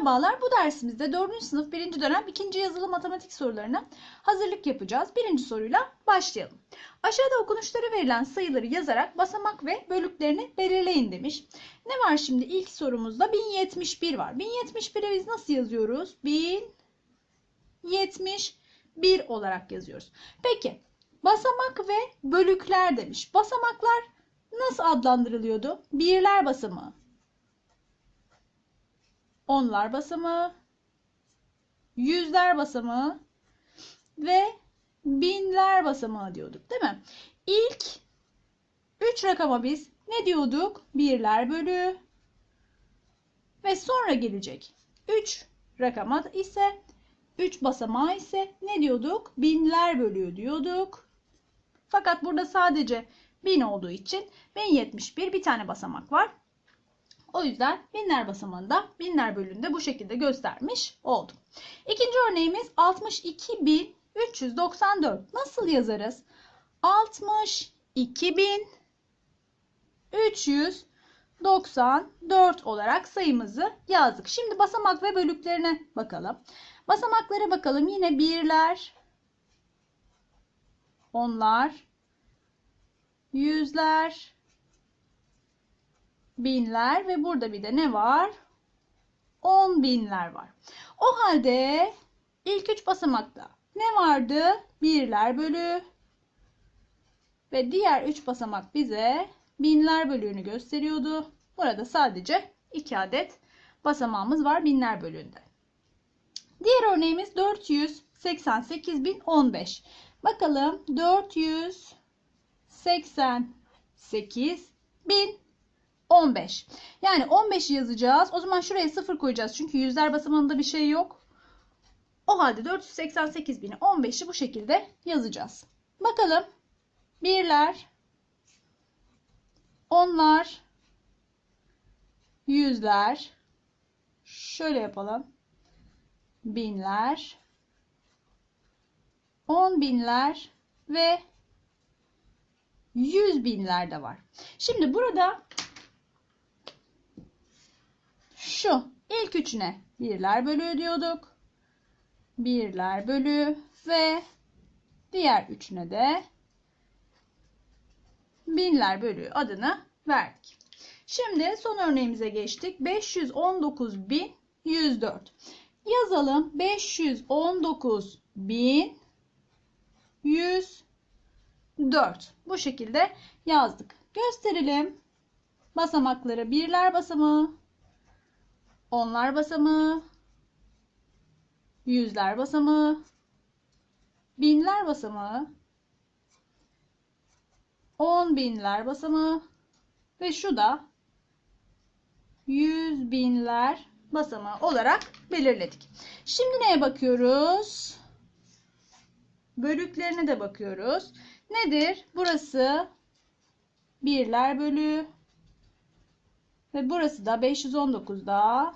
Merhabalar, bu dersimizde 4. sınıf 1. dönem 2. yazılı matematik sorularına hazırlık yapacağız. Birinci soruyla başlayalım. Aşağıda okunuşları verilen sayıları yazarak basamak ve bölüklerini belirleyin demiş. Ne var şimdi ilk sorumuzda 1071 var. 1071'i biz nasıl yazıyoruz? 1071 olarak yazıyoruz. Peki basamak ve bölükler demiş. Basamaklar nasıl adlandırılıyordu? Birler basamağı, onlar basamağı, yüzler basamağı ve binler basamağı diyorduk değil mi? İlk 3 rakama biz ne diyorduk? Birler bölü ve sonra gelecek 3 rakama ise 3 basamağı ise ne diyorduk? Binler bölüğü diyorduk. Fakat burada sadece 1000 olduğu için 1071 bir tane basamak var. O yüzden binler basamağında binler bölüğünde bu şekilde göstermiş oldum. İkinci örneğimiz 62.394. Nasıl yazarız? 62.394 olarak sayımızı yazdık. Şimdi basamak ve bölüklerine bakalım. Basamaklara bakalım. Yine birler, onlar, yüzler, binler ve burada bir de ne var? On binler var. O halde ilk üç basamakta ne vardı? Birler bölü ve diğer üç basamak bize binler bölüğünü gösteriyordu. Burada sadece iki adet basamağımız var binler bölüğünde. Diğer örneğimiz 488.015. Bakalım 488.015. 15. Yani 15'i yazacağız. O zaman şuraya 0 koyacağız. Çünkü yüzler basamağında bir şey yok. O halde 488.000'i 15'i bu şekilde yazacağız. Bakalım. Birler. Onlar. Yüzler. Şöyle yapalım. Binler. On binler ve yüz binler de var. Şimdi burada şu ilk üçüne birler bölü diyorduk. Birler bölü ve diğer üçüne de binler bölü adını verdik. Şimdi son örneğimize geçtik. 519.104. Yazalım. 519.104. Bu şekilde yazdık. Gösterelim. Basamakları birler basamağı, onlar basamağı, yüzler basamağı, binler basamağı, on binler basamağı ve şu da yüz binler basamağı olarak belirledik. Şimdi neye bakıyoruz? Bölüklerine de bakıyoruz. Nedir? Burası birler bölü ve burası da 519'da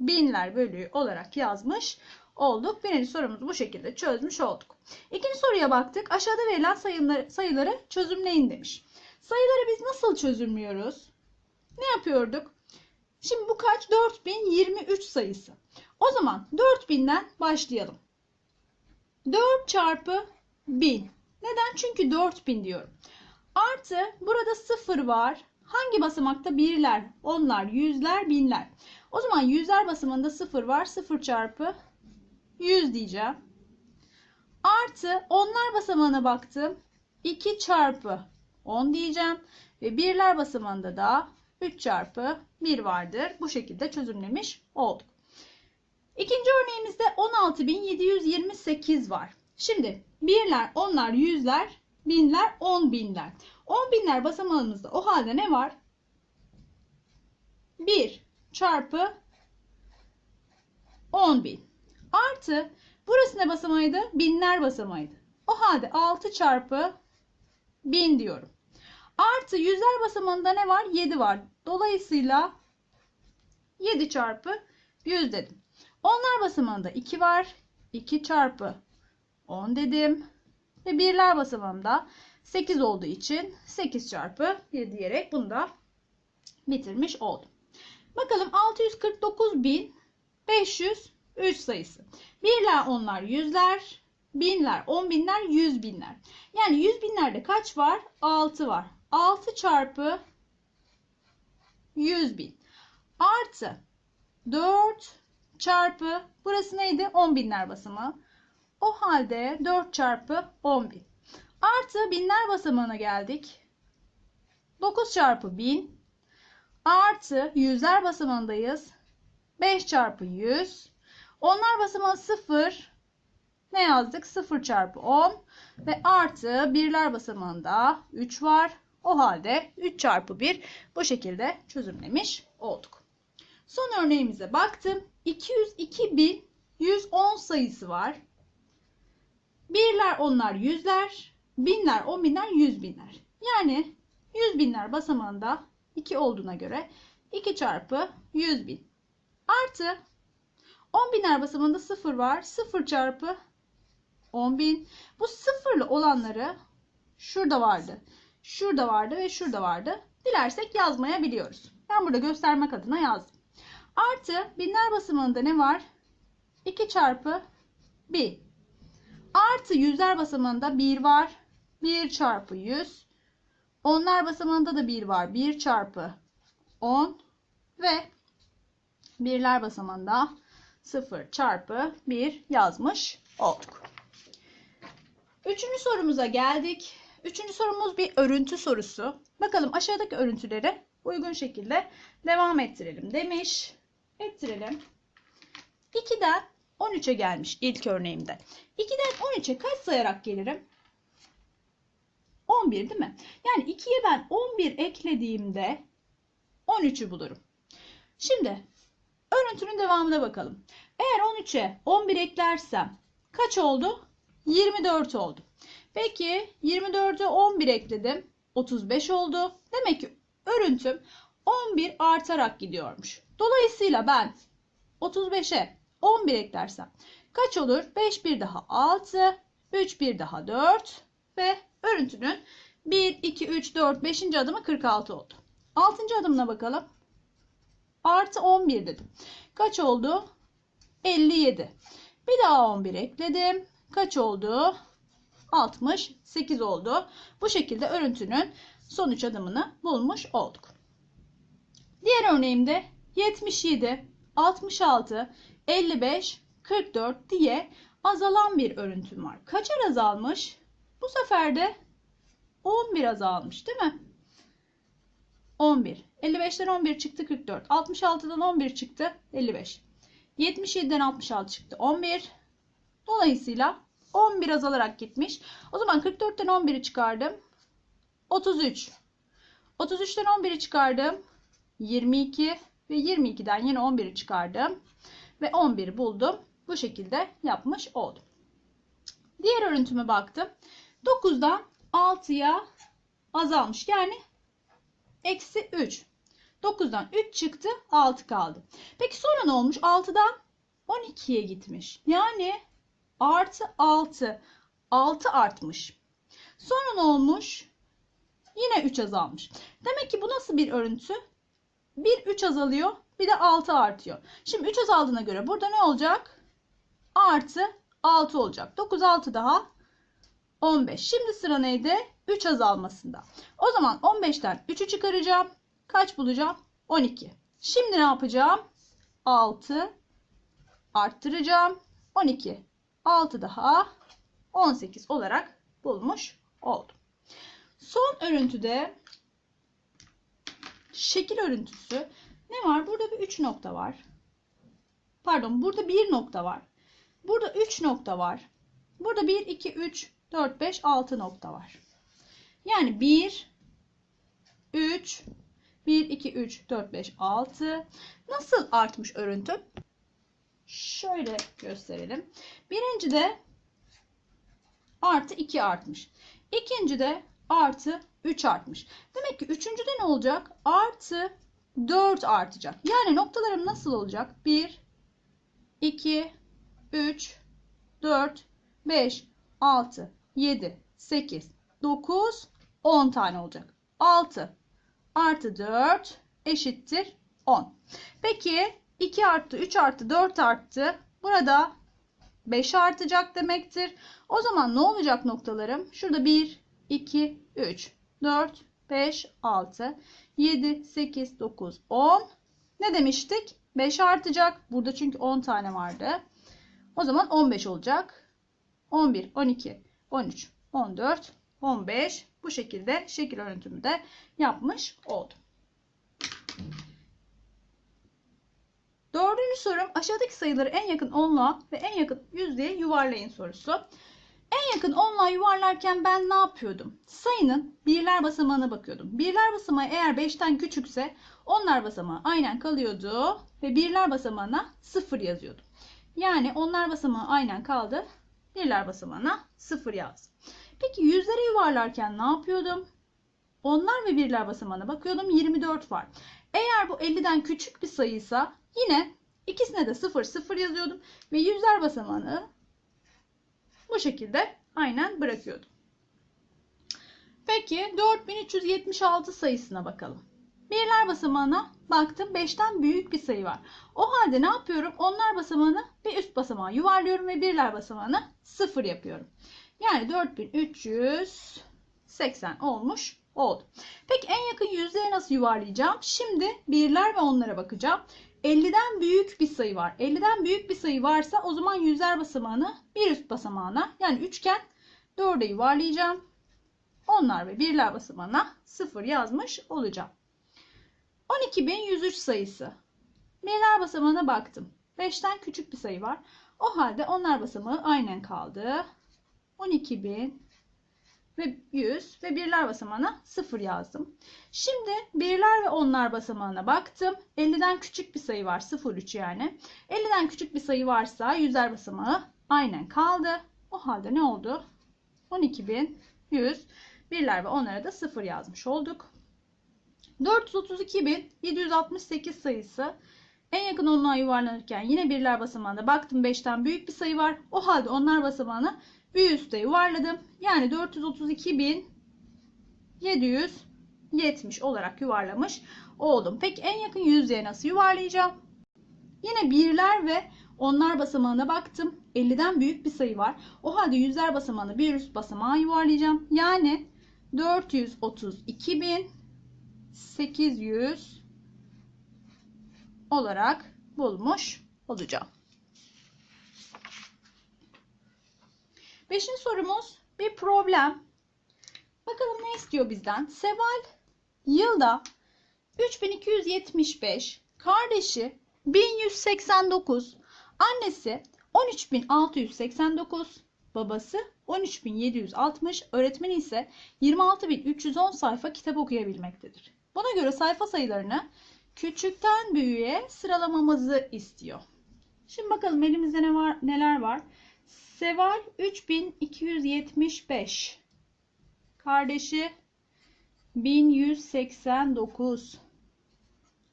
binler bölüğü olarak yazmış olduk. Birinci sorumuzu bu şekilde çözmüş olduk. İkinci soruya baktık. Aşağıda verilen sayıları, sayıları çözümleyin demiş. Sayıları biz nasıl çözümlüyoruz? Ne yapıyorduk? Şimdi bu kaç? 4023 sayısı. O zaman 4000'den başlayalım. 4 çarpı 1000. Neden? Çünkü 4000 diyorum. Artı burada 0 var. Hangi basamakta? Birler, onlar, yüzler, binler. O zaman yüzler basamağında 0 var. 0 çarpı 100 diyeceğim. Artı onlar basamağına baktım. 2 çarpı 10 diyeceğim. Ve birler basamağında da 3 çarpı 1 vardır. Bu şekilde çözümlemiş olduk. İkinci örneğimizde 16.728 var. Şimdi birler, onlar, yüzler, binler, on binler. On binler basamağımızda o halde ne var? 1 çarpı 10 bin. Artı burası ne basamağıydı? Binler basamağıydı. O halde 6 çarpı 1000 diyorum. Artı yüzler basamağında ne var? 7 var. Dolayısıyla 7 çarpı 100 dedim. Onlar basamağında 2 var. 2 çarpı 10 dedim. Ve birler basamağında 8 olduğu için 8 çarpı 1 diyerek bunu da bitirmiş oldum. Bakalım 649 bin 503 sayısı. Birler, onlar, yüzler, binler, on binler, yüz binler. Yani yüz binlerde kaç var? 6 var. 6 çarpı 100 bin. Artı 4 çarpı burası neydi? 10 binler basamağı. O halde 4 çarpı 10 bin. Artı binler basamağına geldik. 9 çarpı 1000 artı yüzler basamağındayız. 5 çarpı 100. Onlar basamağı 0. Ne yazdık? 0 çarpı 10 ve artı birler basamağında 3 var. O halde 3 çarpı 1 bu şekilde çözümlemiş olduk. Son örneğimize baktım. 202.110 sayısı var. Birler, onlar, yüzler, binler, on binler, yüz binler. Yani yüz binler basamağında 2 olduğuna göre 2 çarpı 100 bin. Artı 10 binler basamağında 0 var. 0 çarpı 10 bin. Bu sıfırlı olanları şurada vardı. Şurada vardı ve şurada vardı. Dilersek yazmayabiliyoruz. Ben burada göstermek adına yazdım. Artı binler basamağında ne var? 2 çarpı 1. Artı yüzler basamağında 1 var. 1 çarpı 100. Onlar basamağında da 1 var. 1 çarpı 10 ve birler basamağında 0 çarpı 1 yazmış olduk. Üçüncü sorumuza geldik. Üçüncü sorumuz bir örüntü sorusu. Bakalım aşağıdaki örüntüleri uygun şekilde devam ettirelim demiş. Ettirelim. 2'den 13'e gelmiş ilk örneğimde. 2'den 13'e kaç sayarak gelirim? 11 değil mi? Yani 2'ye ben 11 eklediğimde 13'ü bulurum. Şimdi örüntünün devamına bakalım. Eğer 13'e 11 eklersem kaç oldu? 24 oldu. Peki 24'e 11 ekledim. 35 oldu. Demek ki örüntüm 11 artarak gidiyormuş. Dolayısıyla ben 35'e 11 eklersem kaç olur? 5 bir daha 6, 3 bir daha 4 ve örüntünün 1, 2, 3, 4, 5. adımı 46 oldu. 6. adımına bakalım. Artı 11 dedim. Kaç oldu? 57. Bir daha 11 ekledim. Kaç oldu? 68 oldu. Bu şekilde örüntünün sonuç adımını bulmuş olduk. Diğer örneğimde 77, 66, 55, 44 diye azalan bir örüntüm var. Kaçar azalmış? Bu sefer de 11 azalmış değil mi? 11. 55'ten 11 çıktı 44. 66'dan 11 çıktı 55. 77'den 66 çıktı 11. Dolayısıyla 11 azalarak gitmiş. O zaman 44'ten 11'i çıkardım. 33. 33'ten 11'i çıkardım. 22 ve 22'den yine 11'i çıkardım. Ve 11'i buldum. Bu şekilde yapmış oldum. Diğer örüntüme baktım. 9'dan 6'ya azalmış. Yani eksi 3. 9'dan 3 çıktı 6 kaldı. Peki sonra ne olmuş? 6'dan 12'ye gitmiş. Yani artı 6. 6 artmış. Sonra ne olmuş? Yine 3 azalmış. Demek ki bu nasıl bir örüntü? Bir 3 azalıyor. Bir de 6 artıyor. Şimdi 3 azaldığına göre burada ne olacak? Artı 6 olacak. 9 6 daha 15. Şimdi sıra neydi? 3 azalmasında. O zaman 15'ten 3'ü çıkaracağım. Kaç bulacağım? 12. Şimdi ne yapacağım? 6 arttıracağım. 12. 6 daha 18 olarak bulmuş oldum. Son örüntüde şekil örüntüsü ne var? Burada bir 3 nokta var. Pardon burada bir nokta var. Burada 3 nokta var. Burada 1, 2, 3, 4, 5, 6 nokta var. Yani 1, 3, 1, 2, 3, 4, 5, 6. Nasıl artmış örüntü? Şöyle gösterelim. Birinci de artı 2 artmış. İkinci de artı 3 artmış. Demek ki üçüncüde ne olacak? Artı 4 artacak. Yani noktalarım nasıl olacak? 1, 2, 3, 4, 5, 6, 7, 8, 9, 10 tane olacak. 6 artı 4 eşittir 10. Peki 2 arttı, 3 arttı, 4 arttı. Burada 5 artacak demektir. O zaman ne olacak noktalarım? Şurada 1, 2, 3, 4, 5, 6, 7, 8, 9, 10. Ne demiştik? 5 artacak. Burada çünkü 10 tane vardı. O zaman 15 olacak. 11, 12, 13, 14, 15. Bu şekilde şekil örüntümü de yapmış oldum. Dördüncü sorum aşağıdaki sayıları en yakın onluğa ve en yakın yüzdeye yuvarlayın sorusu. En yakın onluğa yuvarlarken ben ne yapıyordum? Sayının birler basamağına bakıyordum. Birler basamağı eğer 5'ten küçükse onlar basamağı aynen kalıyordu ve birler basamağına 0 yazıyordum. Yani onlar basamağı aynen kaldı. Birler basamağına 0 yazdım. Peki yüzlere yuvarlarken ne yapıyordum? Onlar ve birler basamağına bakıyordum. 24 var. Eğer bu 50'den küçük bir sayıysa yine ikisine de 0 0 yazıyordum ve yüzler basamağını bu şekilde aynen bırakıyordum. Peki 4376 sayısına bakalım. Birler basamağına baktım 5'ten büyük bir sayı var. O halde ne yapıyorum? Onlar basamağını bir üst basamağa yuvarlıyorum ve birler basamağını 0 yapıyorum. Yani 4380 olmuş oldu. Peki en yakın yüzdeye nasıl yuvarlayacağım? Şimdi birler ve onlara bakacağım. 50'den büyük bir sayı var. 50'den büyük bir sayı varsa o zaman yüzler basamağını bir üst basamağına yani üçgen 4'e yuvarlayacağım. Onlar ve birler basamağına 0 yazmış olacağım. 12.103 sayısı. Birler basamağına baktım. 5'ten küçük bir sayı var. O halde onlar basamağı aynen kaldı. 12.000 ve 100 ve birler basamağına 0 yazdım. Şimdi birler ve onlar basamağına baktım. 50'den küçük bir sayı var. 0,3 yani. 50'den küçük bir sayı varsa yüzler basamağı aynen kaldı. O halde ne oldu? 12.100 birler ve onlara da 0 yazmış olduk. 432.768 sayısı en yakın onluğa yuvarlanırken yine birler basamağına baktım 5'ten büyük bir sayı var. O halde onlar basamağını bir üste yuvarladım. Yani 432.770 olarak yuvarlamış oldum. Peki en yakın yüzdeye nasıl yuvarlayacağım? Yine birler ve onlar basamağına baktım. 50'den büyük bir sayı var. O halde yüzler basamağını bir üst basamağa yuvarlayacağım. Yani 432.800 olarak bulmuş olacağım. Beşinci sorumuz bir problem. Bakalım ne istiyor bizden? Seval yılda 3275, kardeşi 1189, annesi 13689, babası 13760, öğretmeni ise 26310 sayfa kitap okuyabilmektedir. Buna göre sayfa sayılarını küçükten büyüğe sıralamamızı istiyor. Şimdi bakalım elimizde ne var, neler var? Seval 3275. Kardeşi 1189.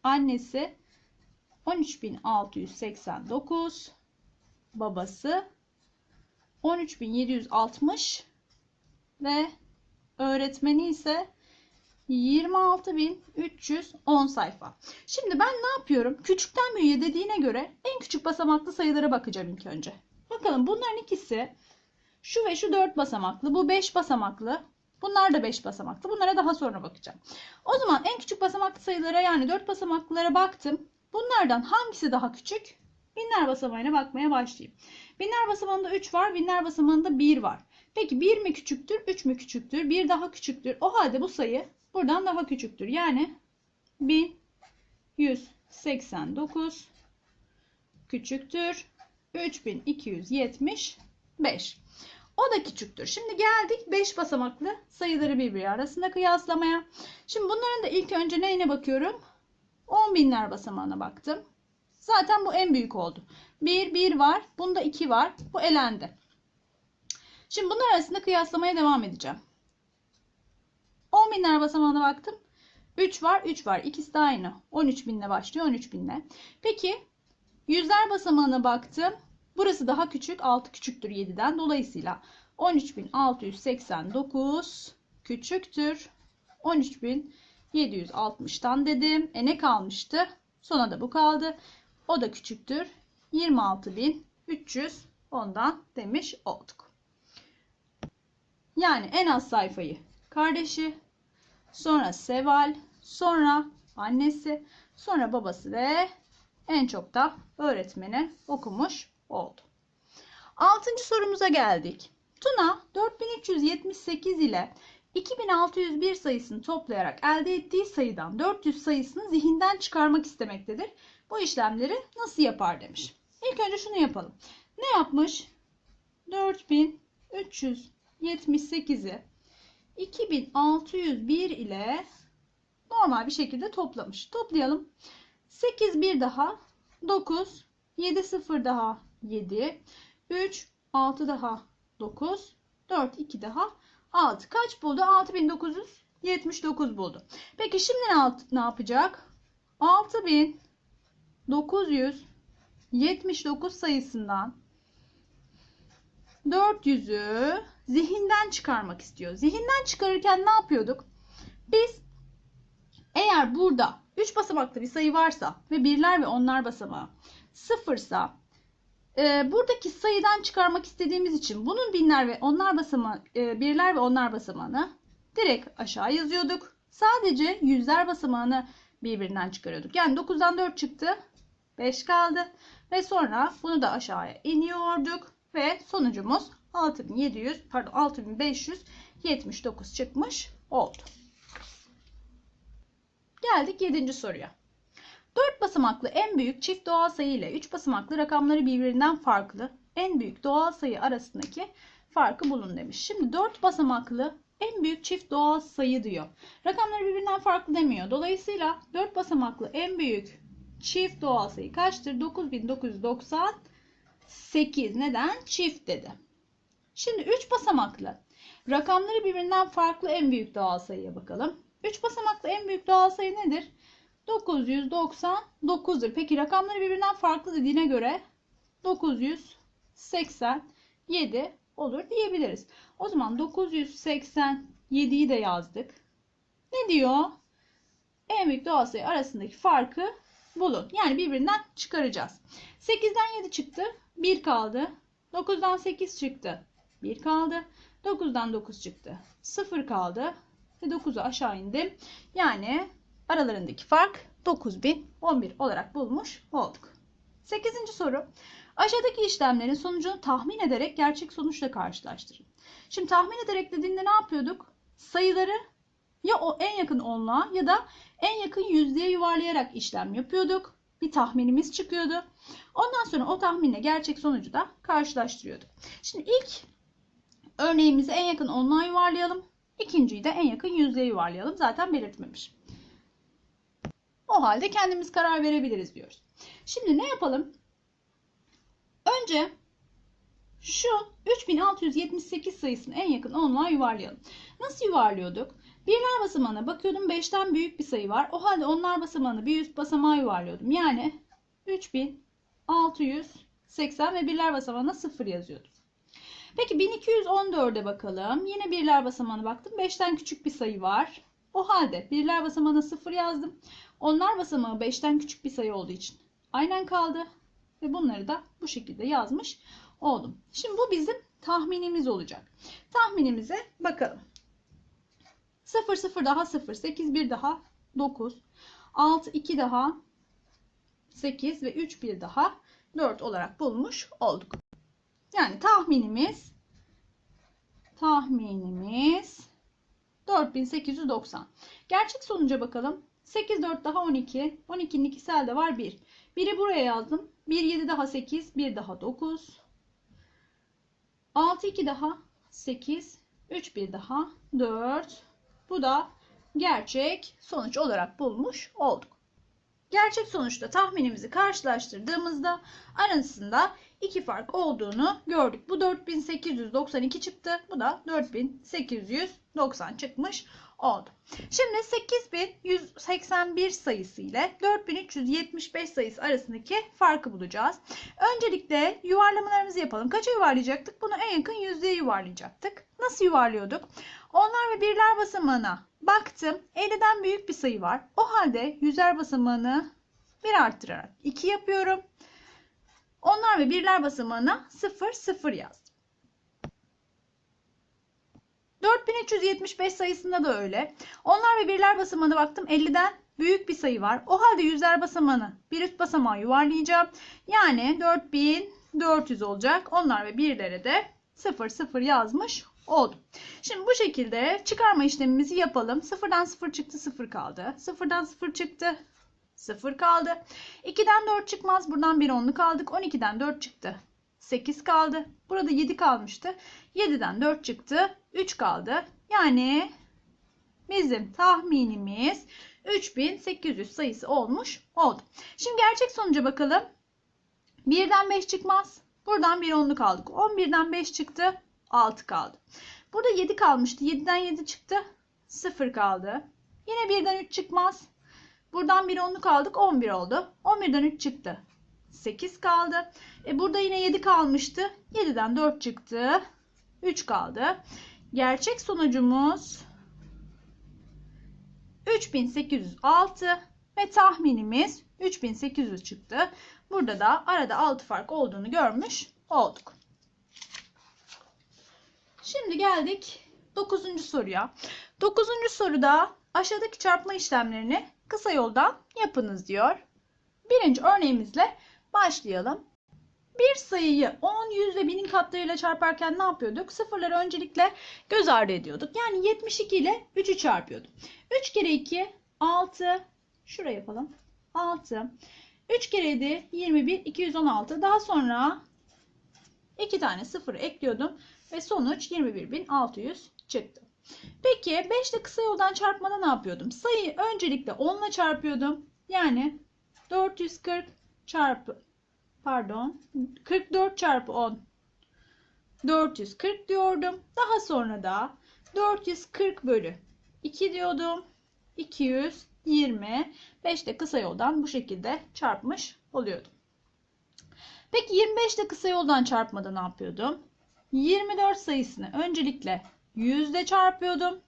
Annesi 13689. Babası 13760 ve öğretmeni ise 26310 sayfa. Şimdi ben ne yapıyorum? Küçükten büyüğe dediğine göre en küçük basamaklı sayılara bakacağım ilk önce. Bakalım bunların ikisi şu ve şu 4 basamaklı. Bu 5 basamaklı. Bunlar da 5 basamaklı. Bunlara daha sonra bakacağım. O zaman en küçük basamaklı sayılara yani 4 basamaklılara baktım. Bunlardan hangisi daha küçük? Binler basamağına bakmaya başlayayım. Binler basamağında 3 var. Binler basamağında 1 var. Peki 1 mi küçüktür? 3 mü küçüktür? 1 daha küçüktür. O halde bu sayı buradan daha küçüktür. Yani 1189 küçüktür. 3275. O da küçüktür. Şimdi geldik 5 basamaklı sayıları birbiri arasında kıyaslamaya. Şimdi bunların da ilk önce neyine bakıyorum? 10 binler basamağına baktım. Zaten bu en büyük oldu. 1, 1 var. Bunda 2 var. Bu elendi. Şimdi bunlar arasında kıyaslamaya devam edeceğim. 10 binler basamağına baktım. 3 var, 3 var. İkisi de aynı. 13 binle başlıyor, 13 binle. Peki yüzler basamağına baktım. Burası daha küçük. 6 küçüktür 7'den. Dolayısıyla 13.689 küçüktür. 13.760'tan dedim. E ne kalmıştı? Sona da bu kaldı. O da küçüktür. 26.300 ondan demiş olduk. Yani en az sayfayı kardeşi, sonra Seval, sonra annesi, sonra babası ve en çok da öğretmeni okumuş oldu. Altıncı sorumuza geldik. Tuna 4378 ile 2601 sayısını toplayarak elde ettiği sayıdan 400 sayısını zihinden çıkarmak istemektedir. Bu işlemleri nasıl yapar demiş. İlk önce şunu yapalım. Ne yapmış? 4378'i 2601 ile normal bir şekilde toplamış. Toplayalım. 8 bir daha 9, 7 0 daha 7, 3 6 daha 9, 4 2 daha 6. Kaç buldu? 6979 buldu. Peki şimdi ne yapacak? 6979 sayısından 400'ü zihinden çıkarmak istiyor. Zihinden çıkarırken ne yapıyorduk? Biz eğer burada 3 basamaklı bir sayı varsa ve birler ve onlar basamağı sıfırsa e, buradaki sayıdan çıkarmak istediğimiz için bunun binler ve onlar basamağı, e, birler ve onlar basamağını direkt aşağı yazıyorduk. Sadece yüzler basamağını birbirinden çıkarıyorduk. Yani 9'dan 4 çıktı. 5 kaldı. Ve sonra bunu da aşağıya iniyorduk. Ve sonucumuz 6700 pardon 6579 çıkmış oldu. Geldik 7. soruya. 4 basamaklı en büyük çift doğal sayı ile 3 basamaklı rakamları birbirinden farklı en büyük doğal sayı arasındaki farkı bulun demiş. Şimdi 4 basamaklı en büyük çift doğal sayı diyor. Rakamları birbirinden farklı demiyor. Dolayısıyla 4 basamaklı en büyük çift doğal sayı kaçtır? 9998. Neden? Çift dedi. Şimdi 3 basamaklı rakamları birbirinden farklı en büyük doğal sayıya bakalım. 3 basamaklı en büyük doğal sayı nedir? 999'dur. Peki rakamları birbirinden farklı dediğine göre 987 olur diyebiliriz. O zaman 987'yi de yazdık. Ne diyor? En büyük doğal sayı arasındaki farkı bulun. Yani birbirinden çıkaracağız. 8'den 7 çıktı. 1 kaldı. 9'dan 8 çıktı. 1 kaldı. 9'dan 9 çıktı. 0 kaldı. Ve 9'u aşağı indim. Yani aralarındaki fark 9011 olarak bulmuş olduk. 8. soru. Aşağıdaki işlemlerin sonucunu tahmin ederek gerçek sonuçla karşılaştırın. Şimdi tahmin ederek dediğinde ne yapıyorduk? Sayıları ya o en yakın onluğa ya da en yakın yüzdeye yuvarlayarak işlem yapıyorduk. Bir tahminimiz çıkıyordu. Ondan sonra o tahminle gerçek sonucu da karşılaştırıyorduk. Şimdi ilk örneğimizi en yakın onluğa yuvarlayalım. İkinciyi de en yakın yüzdeye yuvarlayalım. Zaten belirtmemiş. O halde kendimiz karar verebiliriz diyoruz. Şimdi ne yapalım? Önce şu 3678 sayısını en yakın onluğa yuvarlayalım. Nasıl yuvarlıyorduk? Birler basamağına bakıyordum 5'ten büyük bir sayı var. O halde onlar basamağını bir üst basamağa yuvarlıyordum. Yani 3680 ve birler basamağına 0 yazıyordum. Peki 1214'e bakalım. Yine birler basamağına baktım. 5'ten küçük bir sayı var. O halde birler basamağına 0 yazdım. Onlar basamağı 5'ten küçük bir sayı olduğu için aynen kaldı. Ve bunları da bu şekilde yazmış oldum. Şimdi bu bizim tahminimiz olacak. Tahminimize bakalım. 0 0 daha 0 8 1 daha 9 6 2 daha 8 ve 3 1 daha 4 olarak bulmuş olduk. Yani tahminimiz tahminimiz 4890. Gerçek sonuca bakalım. 8 4 daha 12. 12'nin ikisi elde var 1. 1'i buraya yazdım. 1 7 daha 8. 1 daha 9. 6 2 daha 8. 3 1 daha 4. Bu da gerçek sonuç olarak bulmuş olduk. Gerçek sonuçta tahminimizi karşılaştırdığımızda arasında iki fark olduğunu gördük. Bu 4892 çıktı. Bu da 4890 çıkmış oldu. Şimdi 8181 sayısı ile 4375 sayısı arasındaki farkı bulacağız. Öncelikle yuvarlamalarımızı yapalım. Kaça yuvarlayacaktık? Bunu en yakın yüzdeye yuvarlayacaktık. Nasıl yuvarlıyorduk? Onlar ve birler basamağına baktım. 50'den büyük bir sayı var. O halde yüzler basamağını 1 arttırarak 2 yapıyorum. Onlar ve birler basamağına 0 0 yazdım. 4375 sayısında da öyle. Onlar ve birler basamağına baktım 50'den büyük bir sayı var. O halde yüzler basamağını bir üst basamağa yuvarlayacağım. Yani 4400 olacak. Onlar ve birlere de 0 0 yazmış oldum. Şimdi bu şekilde çıkarma işlemimizi yapalım. 0'dan 0 çıktı 0 kaldı. 0'dan 0 çıktı 0 kaldı. 2'den 4 çıkmaz. Buradan bir onluk aldık. 12'den 4 çıktı. 8 kaldı. Burada 7 kalmıştı. 7'den 4 çıktı. 3 kaldı. Yani bizim tahminimiz 3800 sayısı olmuş oldu. Şimdi gerçek sonuca bakalım. 1'den 5 çıkmaz. Buradan bir onluk aldık. 11'den 5 çıktı. 6 kaldı. Burada 7 kalmıştı. 7'den 7 çıktı. 0 kaldı. Yine 1'den 3 çıkmaz. Buradan bir onluk aldık. 11 oldu. 11'den 3 çıktı. 8 kaldı. E burada yine 7 kalmıştı. 7'den 4 çıktı. 3 kaldı. Gerçek sonucumuz 3806 ve tahminimiz 3800 çıktı. Burada da arada 6 fark olduğunu görmüş olduk. Şimdi geldik 9. soruya. 9. soruda aşağıdaki çarpma işlemlerini kısa yoldan yapınız diyor. Birinci örneğimizle başlayalım. Bir sayıyı 10, 100 ve 1000'in katlarıyla çarparken ne yapıyorduk? Sıfırları öncelikle göz ardı ediyorduk. Yani 72 ile 3'ü çarpıyordum. 3 kere 2 6. Şuraya yapalım. 6. 3 kere 7 21 216. Daha sonra 2 tane sıfır ekliyordum ve sonuç 21.600 çıktı. Peki 5 ile kısa yoldan çarpmada ne yapıyordum? Sayıyı öncelikle 10 ile çarpıyordum. Yani 440 çarpı pardon 44 çarpı 10 440 diyordum. Daha sonra da 440 bölü 2 diyordum. 220 5 de kısa yoldan bu şekilde çarpmış oluyordum. Peki 25 de kısa yoldan çarpmada ne yapıyordum? 24 sayısını öncelikle 100 ile çarpıyordum.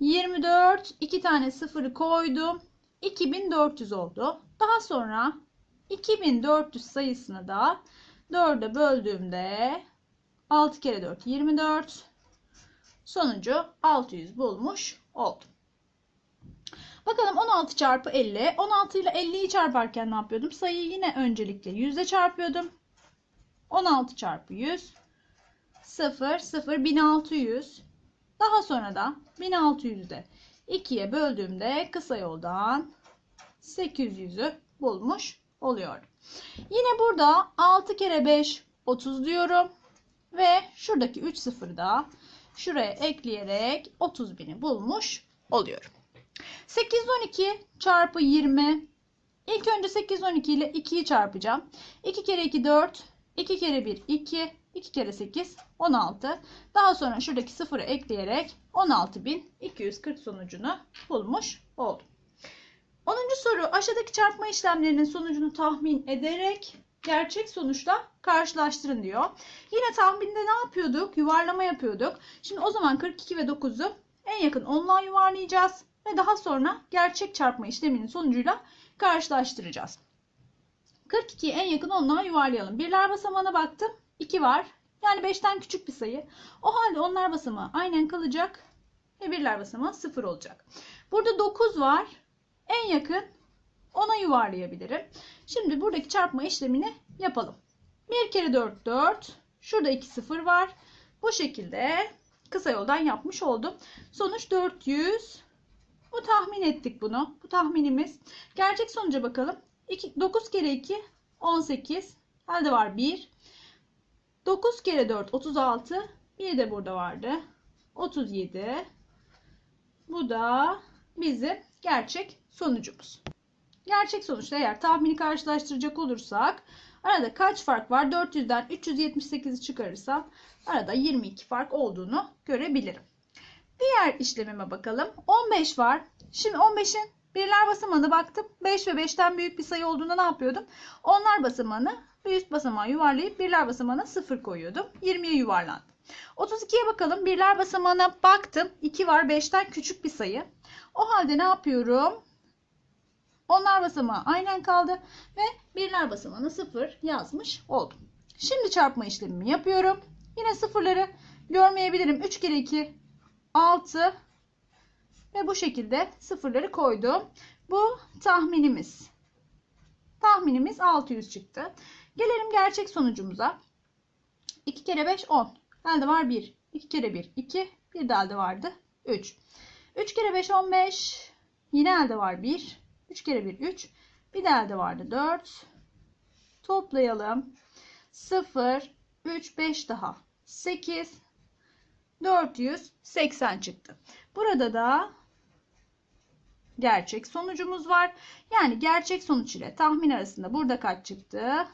24 iki tane sıfırı koydum. 2400 oldu. Daha sonra 2400 sayısını da 4'e böldüğümde 6 kere 4 24. Sonucu 600 bulmuş oldum. Bakalım 16 çarpı 50. 16 ile 50'yi çarparken ne yapıyordum? Sayıyı yine öncelikle 100 ile çarpıyordum. 16 çarpı 100 0 0 1600. Daha sonra da 1600'de 2'ye böldüğümde kısa yoldan 800'ü bulmuş oluyor. Yine burada 6 kere 5 30 diyorum. Ve şuradaki 3 sıfırı da şuraya ekleyerek 30.000'i bulmuş oluyorum. 8 12 çarpı 20. İlk önce 8 12 ile 2'yi çarpacağım. 2 kere 2 4. 2 kere 1 2. 2 kere 8 16. Daha sonra şuradaki sıfırı ekleyerek 16.240 sonucunu bulmuş oldum. 10. soru aşağıdaki çarpma işlemlerinin sonucunu tahmin ederek gerçek sonuçla karşılaştırın diyor. Yine tahminde ne yapıyorduk? Yuvarlama yapıyorduk. Şimdi o zaman 42 ve 9'u en yakın onluğa yuvarlayacağız ve daha sonra gerçek çarpma işleminin sonucuyla karşılaştıracağız. 42'yi en yakın onluğa yuvarlayalım. Birler basamağına baktım. 2 var. Yani 5'ten küçük bir sayı. O halde onlar basamağı aynen kalacak. Ve birler basamağı 0 olacak. Burada 9 var. En yakın ona yuvarlayabilirim. Şimdi buradaki çarpma işlemini yapalım. 1 kere 4 4. Şurada 2 0 var. Bu şekilde kısa yoldan yapmış oldum. Sonuç 400. Bu tahmin ettik bunu. Bu tahminimiz. Gerçek sonuca bakalım. 2, 9 kere 2 18. Elde var 1. 9 kere 4 36. Bir de burada vardı. 37. Bu da bizim gerçek sonucumuz. Gerçek sonuçta eğer tahmini karşılaştıracak olursak arada kaç fark var? 400'den 378'i çıkarırsam arada 22 fark olduğunu görebilirim. Diğer işlemime bakalım. 15 var. Şimdi 15'in birler basamağına baktım. 5 ve 5'ten büyük bir sayı olduğunda ne yapıyordum? Onlar basamağını bir üst basamağı yuvarlayıp birler basamağına 0 koyuyordum. 20'ye yuvarlandı. 32'ye bakalım. Birler basamağına baktım. 2 var 5'ten küçük bir sayı. O halde ne yapıyorum? Onlar basamağı aynen kaldı ve birler basamağına 0 yazmış oldum. Şimdi çarpma işlemimi yapıyorum. Yine sıfırları görmeyebilirim. 3 kere 2 6 ve bu şekilde sıfırları koydum. Bu tahminimiz. Tahminimiz 600 çıktı. Gelelim gerçek sonucumuza. 2 kere 5 10. Elde var 1. 2 kere 1 2. Bir de elde vardı 3. 3 kere 5 15. Yine elde var 1. 3 kere 1 3. Bir de elde vardı 4. Toplayalım. 0 3 5 daha 8 480 çıktı. Burada da gerçek sonucumuz var. Yani gerçek sonuç ile tahmin arasında burada kaç çıktı?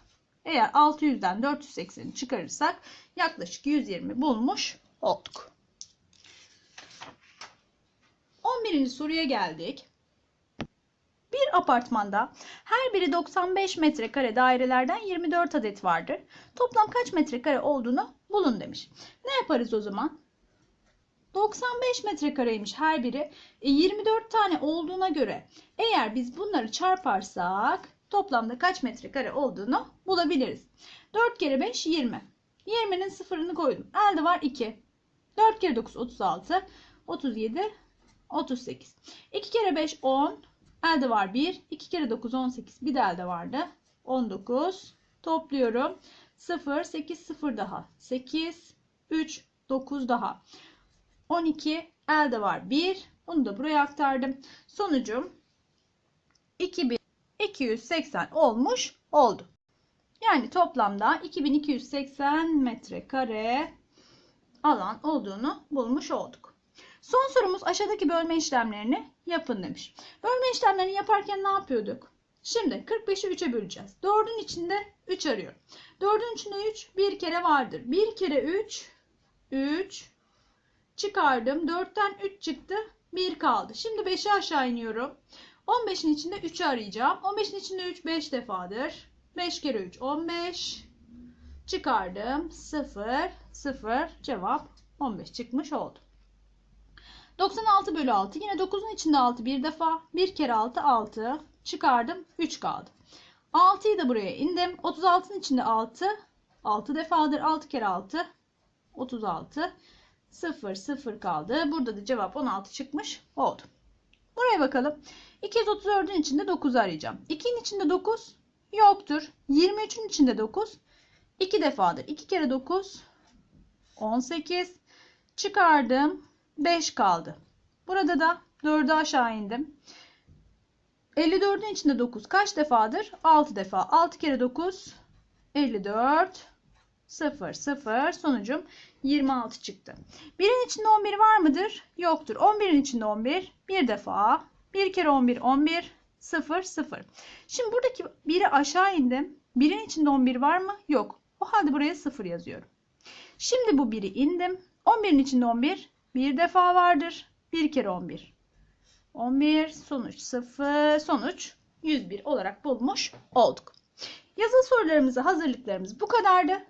Eğer 600'den 480'i çıkarırsak yaklaşık 120 bulmuş olduk. 11. soruya geldik. Bir apartmanda her biri 95 metrekare dairelerden 24 adet vardır. Toplam kaç metrekare olduğunu bulun demiş. Ne yaparız o zaman? 95 metrekareymiş her biri. E 24 tane olduğuna göre eğer biz bunları çarparsak toplamda kaç metrekare olduğunu bulabiliriz. 4 kere 5 20. 20'nin sıfırını koydum. Elde var 2. 4 kere 9 36. 37 38. 2 kere 5 10. Elde var 1. 2 kere 9 18. Bir de elde vardı. 19. Topluyorum. 0 8 0 daha. 8 3 9 daha. 12 elde var 1. Bunu da buraya aktardım. Sonucum 2280 olmuş oldu. Yani toplamda 2280 metrekare alan olduğunu bulmuş olduk. Son sorumuz aşağıdaki bölme işlemlerini yapın demiş. Bölme işlemlerini yaparken ne yapıyorduk? Şimdi 45'i 3'e böleceğiz. 4'ün içinde 3 arıyorum. 4'ün içinde 3 bir kere vardır. 1 kere 3 3 çıkardım. 4'ten 3 çıktı. 1 kaldı. Şimdi 5'i aşağı iniyorum. 15'in içinde 3'ü arayacağım. 15'in içinde 3 5 defadır. 5 kere 3 15. Çıkardım. 0 0 cevap 15 çıkmış oldu. 96 bölü 6. Yine 9'un içinde 6 bir defa. 1 kere 6 6. Çıkardım. 3 kaldı. 6'yı da buraya indim. 36'nın içinde 6. 6 defadır. 6 kere 6. 36. 0 0 kaldı. Burada da cevap 16 çıkmış oldu. Buraya bakalım. 234'ün içinde 9 arayacağım. 2'nin içinde 9 yoktur. 23'ün içinde 9 2 defadır. 2 kere 9 18 çıkardım. 5 kaldı. Burada da 4'ü aşağı indim. 54'ün içinde 9 kaç defadır? 6 defa. 6 kere 9 54 0 0 sonucum 26 çıktı. 1'in içinde 11 var mıdır? Yoktur. 11'in içinde 11 bir defa. 1 kere 11 11 0 0. Şimdi buradaki 1'i aşağı indim. 1'in içinde 11 var mı? Yok. O halde buraya 0 yazıyorum. Şimdi bu 1'i indim. 11'in içinde 11 bir defa vardır. 1 kere 11. 11 sonuç 0 sonuç 101 olarak bulmuş olduk. Yazılı sorularımızı hazırlıklarımız bu kadardı.